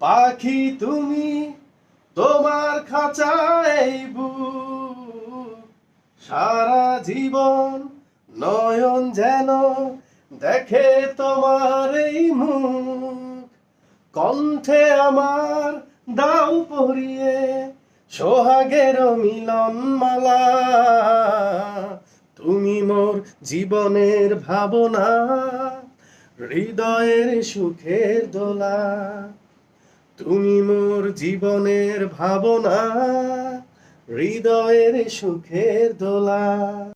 পাখি তুমি তোমার খাঁচাই বুক সারা জীবন নয়ন যেন দেখে তোমার এই মুখ। কণ্ঠে আমার দাও পরিয়ে সোহাগের মিলন মালা তুমি মোর জীবনের ভাবনা, হৃদয়ের সুখের দোলা। তুমি মোর জীবনের ভাবনা হৃদয়ের সুখের দোলা।